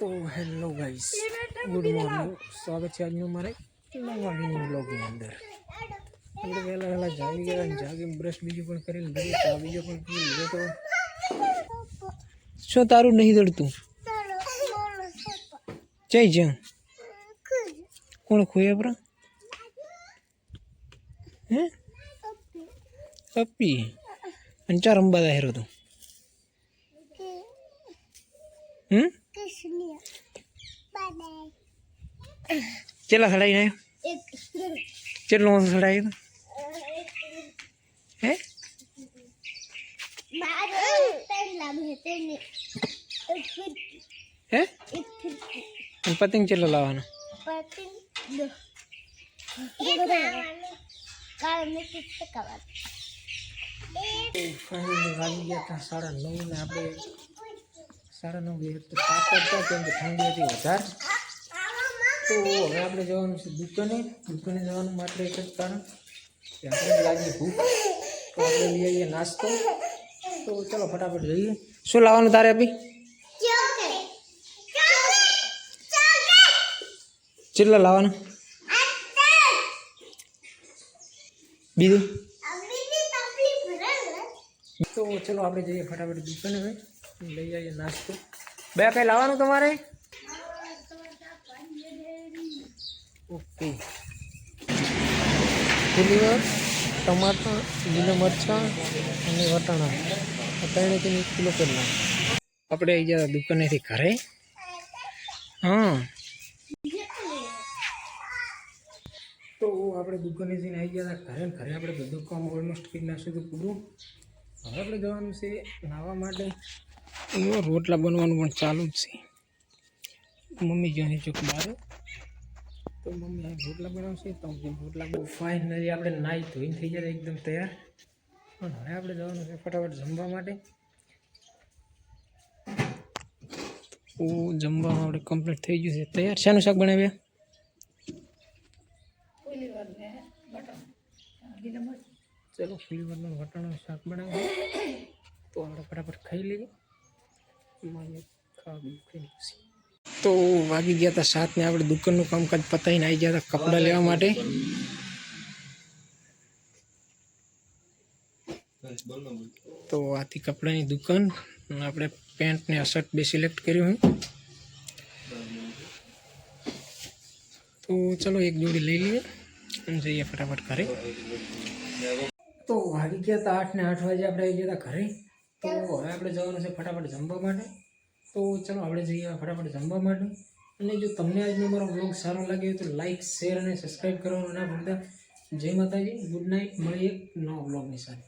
તો hello guys good morning. સ્વાગત છે આજનું મારે નવા મિની બ્લોગની અંદર. આપણે વહેલા વહેલા જાગી ગયા અને જાગીને બ્રશ બીજું પણ કરી લીધું ચા બીજો પણ પી લીધો તો શું તારું નહીં દડતું? જય જ્યાં. કોણ ખોયા પરા? હે? પપ્પી. અને ચાર અંબા દાહેરો તું. હમ? ચેલા સડાઈ ને ચેટલો સડાઈ હે? હે? પતંગ ચેટલો લાવવાનો? સાડા નવ ને આપણે સાડા નવ ગયા તો તાપ પડતા કેમ કે ઠંડી હતી વધારે. તો હવે આપણે જવાનું છે દુકાને. દુકાને જવાનું માત્ર એક જ કારણ કે આપણે લાગી ભૂખ. તો આપણે લઈ આવીએ નાસ્તો. તો ચલો ફટાફટ જઈએ. શું લાવવાનું તારે અભી? કેટલા લાવવાનું? બીજું? તો ચલો આપણે જઈએ ફટાફટ દુકાને હવે. લઈ આવીએ નાસ્તો. બે કઈ લાવવાનું તમારે? ઓકે. ફુલીવર ટમાટર લીલા મરચાં અને વટાણા. ત્રણેથી એક કિલો કરી નાખ. આપણે આવી ગયા દુકાનેથી ઘરે. હા. તો આપણે દુકાનેથી આવી ગયા હતા ઘરે ઘરે આપણે બધું કામ ઓલમોસ્ટ કરી નાખ્યું હતું પૂરું. હવે આપણે જવાનું છે નાહવા માટે. એમાં રોટલા બનવાનું પણ ચાલુ જ છે. મમ્મી જ્યાં છે મારે. બહાર તો મમ્મી અહીં રોટલા બનાવશે તો રોટલા બહુ ફાઇનલી આપણે નાહી ધોઈને થઈ જાય એકદમ તૈયાર. પણ હવે આપણે જવાનું છે ફટાફટ જમવા માટે. તો જમવામાં આપણે કમ્પ્લીટ થઈ ગયું છે. તૈયાર? શાનું શાક બનાવ્યા? ચલો ફ્લેવરનું વટાણાનું શાક બનાવ્યું. તો આપણે ફટાફટ ખાઈ લઈએ મને ખાવા બીજું કંઈ નથી. તો વાગી ગયા હતા સાત ને આપણે દુકાનનું કામકાજ પતાવીને આવી ગયા હતા કપડાં લેવા માટે. તો આથી કપડાની દુકાન, આપણે પેન્ટ ને શર્ટ બે સિલેક્ટ કર્યું તો ચલો એક જોડી લઈ લઈએ અને જઈએ ફટાફટ ઘરે. તો વાગી ગયા હતા આઠ ને આઠ વાગે આપણે આવી ગયા હતા ઘરે. તો હવે આપણે જવાનું છે ફટાફટ જમવા માટે. તો ચલો આપણે જઈએ ફટાફટ જમવા માટે. અને જો તમને આજનો મારો બ્લોગ સારો લાગ્યો તો લાઈક શેર અને સબસ્ક્રાઈબ કરવાનું ના ભૂલતા. જય માતાજી ગુડ નાઇટ મળીએ નવા બ્લોગની સાથે.